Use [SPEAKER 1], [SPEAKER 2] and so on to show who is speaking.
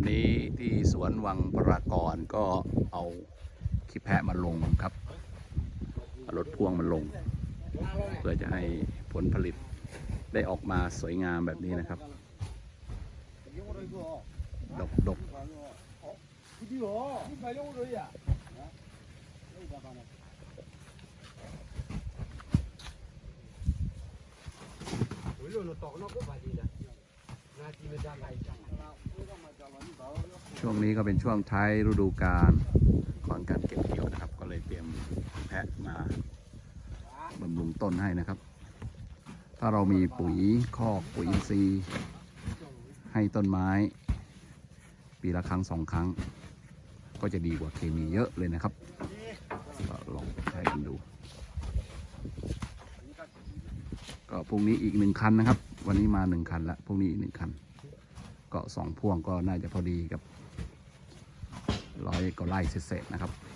[SPEAKER 1] วันนี้ที่สวนวังปรากรก็เอาขี้แพะมาลงครับรถพ่วงมาลง เพื่อจะให้ผลผลิตได้ออกมาสวยงามแบบนี้นะครับ ดกดก ช่วงนี้ก็เป็นช่วงท้ายฤดูกาลก่อนการเก็บเกี่ยวนะครับ ก็เลยเตรียมแพะมาบำรุงต้นให้นะครับ ถ้าเรามีปุ๋ยคอกปุ๋ยอินทรีย์ ให้ต้นไม้ ปีละครั้งสองครั้ง ก็จะดีกว่าเคมีเยอะเลยนะครับก็ลองใช้กันดู ก็พรุ่งนี้อีกหนึ่งคันนะครับ วันนี้มาหนึ่งคันละพรุ่งนี้อีกหนึ่งคัน ก็สองพ่วงก็น่าจะพอดีกับร้อยก็ไล่เสร็จนะครับ